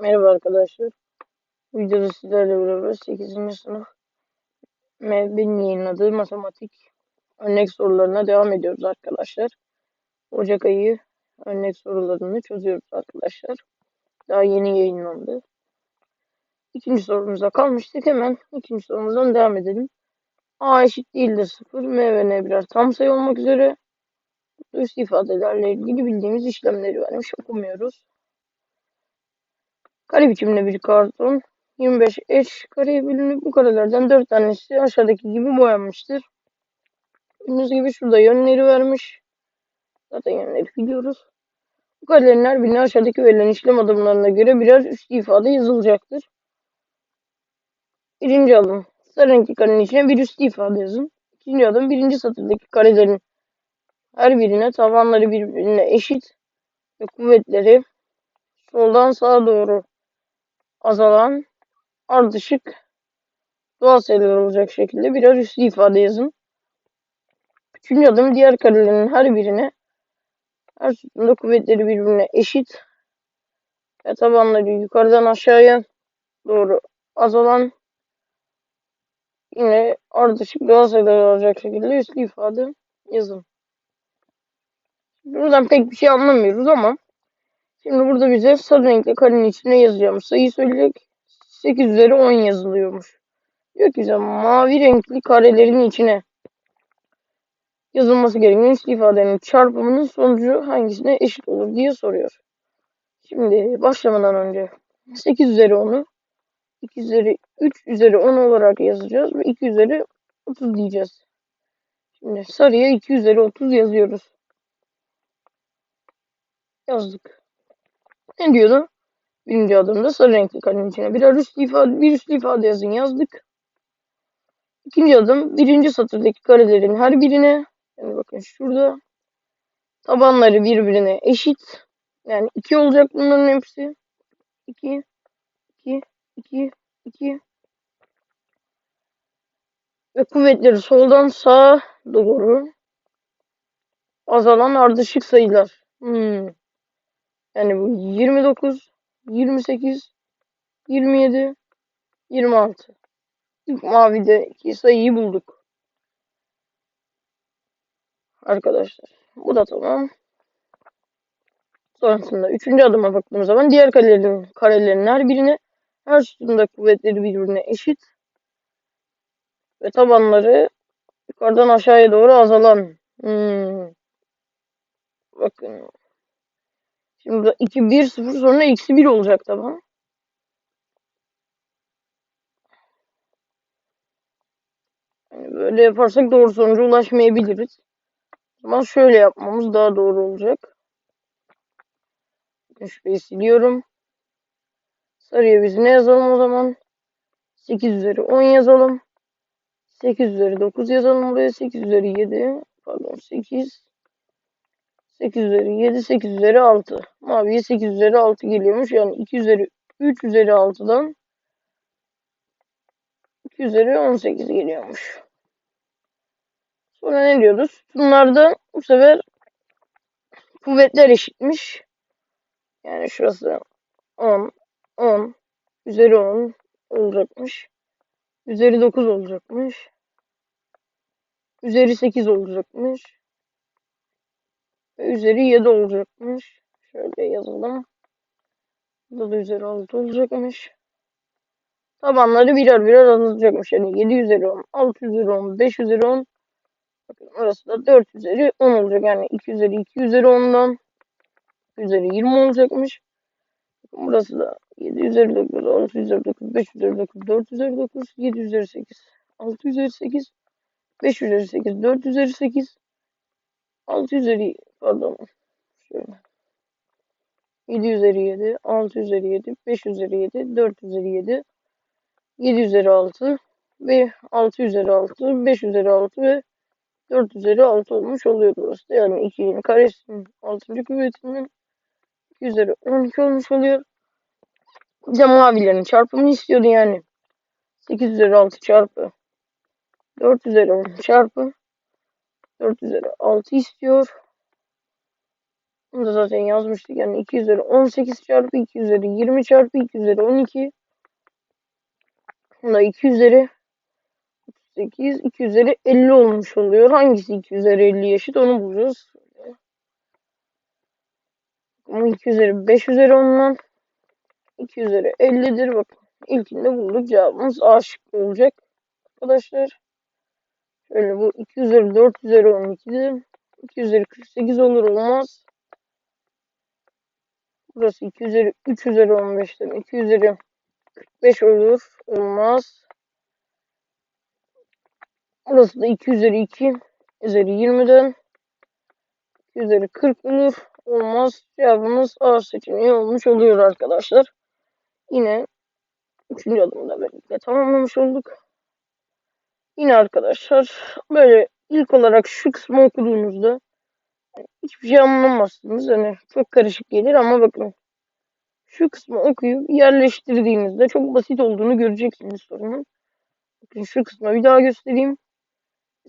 Merhaba arkadaşlar. Videoda sizlerle beraber 8. sınıf MEB'nin yayınladığı matematik örnek sorularına devam ediyoruz arkadaşlar. Ocak ayı örnek sorularını çözüyoruz arkadaşlar. Daha yeni yayınlandı. İkinci sorumuza kalmıştık. Hemen ikinci sorumuzdan devam edelim. A eşit değildir 0. M ve N birer tam sayı olmak üzere üst ifadelerle ilgili bildiğimiz işlemleri vermiş. Okumuyoruz. Kare biçiminde bir karton 25 eş kareye bölünüp bu karelerden 4 tanesi aşağıdaki gibi boyanmıştır. Gördüğünüz gibi şurada yönleri vermiş. Zaten yönleri biliyoruz. Bu karelerin her birine aşağıdaki verilen işlem adımlarına göre birer üst ifade yazılacaktır. Birinci adım. Sarı renkli karenin içine bir üst ifade yazın. İkinci adım birinci satırdaki karelerin her birine tabanları birbirine eşit ve kuvvetleri soldan sağa doğru azalan ardışık doğal sayılar olacak şekilde birer üslü ifade yazın. Üçüncü adım diğer karelerin her birine her sütunda kuvvetleri birbirine eşit ve tabanları yukarıdan aşağıya doğru azalan yine ardışık doğal sayılar olacak şekilde üslü ifade yazın. Buradan pek bir şey anlamıyoruz ama şimdi burada bize sarı renkli karenin içine yazacağımız sayıyı söyleyecek. 8 üzeri 10 yazılıyormuş. Diyor ki mavi renkli karelerin içine yazılması gereken üslü ifadenin çarpımının sonucu hangisine eşit olur diye soruyor. Şimdi başlamadan önce 8 üzeri 10'u 2 üzeri 3 üzeri 10 olarak yazacağız ve 2 üzeri 30 diyeceğiz. Şimdi sarıya 2 üzeri 30 yazıyoruz. Yazdık. Ne diyordu? Birinci adımda sarı renkli karenin içine birer üslü ifade, bir üslü ifade yazın yazdık. İkinci adım birinci satırdaki karelerin her birine yani bakın şurada tabanları birbirine eşit. Yani 2 olacak bunların hepsi. 2 2 2 2 ve kuvvetleri soldan sağa doğru azalan ardışık sayılar. Hmm. Yani bu 29, 28, 27, 26. İlk mavideki sayıyı bulduk. Arkadaşlar. Bu da tamam. Sonrasında üçüncü adıma baktığımız zaman diğer karelerin, karelerin her birine her sütunda kuvvetleri birbirine eşit ve tabanları yukarıdan aşağıya doğru azalan. Hmm. Bakın. Şimdi burada 2, 1, 0 sonra eksi 1 olacak tamam. Yani böyle yaparsak doğru sonuca ulaşmayabiliriz. Ama şöyle yapmamız daha doğru olacak. Şurayı siliyorum. Sarıya biz ne yazalım o zaman? 8 üzeri 10 yazalım. 8 üzeri 9 yazalım buraya. 8 üzeri 7. Pardon 8. 8 üzeri 7. 8 üzeri 6. Maviye 8 üzeri 6 geliyormuş. Yani 2 üzeri 3 üzeri 6'dan 2 üzeri 18 geliyormuş. Sonra ne diyoruz? Bunlarda bu sefer kuvvetler eşitmiş. Yani şurası 10, 10, üzeri 10 olacakmış. Üzeri 9 olacakmış. Üzeri 8 olacakmış. Üzeri 7 olacakmış. Şöyle yazalım. Burada da üzeri 6 olacakmış. Tabanları birer birer azalacakmış. Yani 7 üzeri 10, 6 üzeri 10, 5 üzeri 10. Bakın orası da 4 üzeri 10 olacak. Yani 2 üzeri 2 üzeri 10'dan üzeri 20 olacakmış. Burası da 7 üzeri 9, 6 üzeri 9, 5 üzeri 9, 4 üzeri 9, 7 üzeri 8, 6 üzeri 8, 5 üzeri 8, 4 üzeri 8, 6 üzeri pardon şöyle 7 üzeri 7, 6 üzeri 7, 5 üzeri 7, 4 üzeri 7, 7 üzeri 6 ve 6 üzeri 6, 5 üzeri 6 ve 4 üzeri 6 olmuş oluyor burası. Yani 2'nin karesinin 6. kuvvetinin 2 üzeri 12 olmuş oluyor. Bir de mavilerin çarpımını istiyordu yani. 8 üzeri 6 çarpı 4 üzeri 10 çarpı 4 üzeri 6 istiyor. Bunu da zaten yazmıştık. Yani 2 üzeri 18 çarpı 2 üzeri 20 çarpı 2 üzeri 12. Bu da 2 üzeri 8, 2 üzeri 50 olmuş oluyor. Hangisi 2 üzeri 50'ye eşit onu bulacağız. Ama 2 üzeri 5 üzeri 10'dan 2 üzeri 50'dir. Bakın ilkinde bulduk. Cevabımız A şıkkı olacak. Arkadaşlar. Şöyle bu 2 üzeri 4 üzeri 12'dir. 2 üzeri 48 olur olmaz. Burası 2 üzeri 3 üzeri 15'ten 2 üzeri 45 olur olmaz. Burası da 2 üzeri 2 üzeri 20'den 2 üzeri 40 olur olmaz. Cevabımız A seçeneği olmuş oluyor arkadaşlar. Yine 3. adımda birlikte tamamlamış olduk. Yine arkadaşlar böyle ilk olarak şu kısmı okuduğunuzda hiçbir şey anlamazsınız. Hani çok karışık gelir ama bakın şu kısmı okuyup yerleştirdiğinizde çok basit olduğunu göreceksiniz sorunun. Bakın şu kısmı bir daha göstereyim.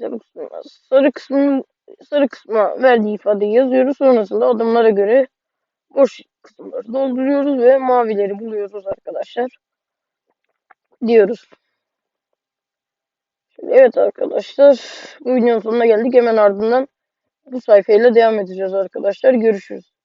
Bu kısmı, sarı kısmın sarı kısma verdiği ifadeyi yazıyoruz. Sonrasında adımlara göre boş kısımları dolduruyoruz ve mavileri buluyoruz arkadaşlar. Diyoruz. Şimdi evet arkadaşlar bu videonun sonuna geldik. Hemen ardından bu sayfayla devam edeceğiz arkadaşlar. Görüşürüz.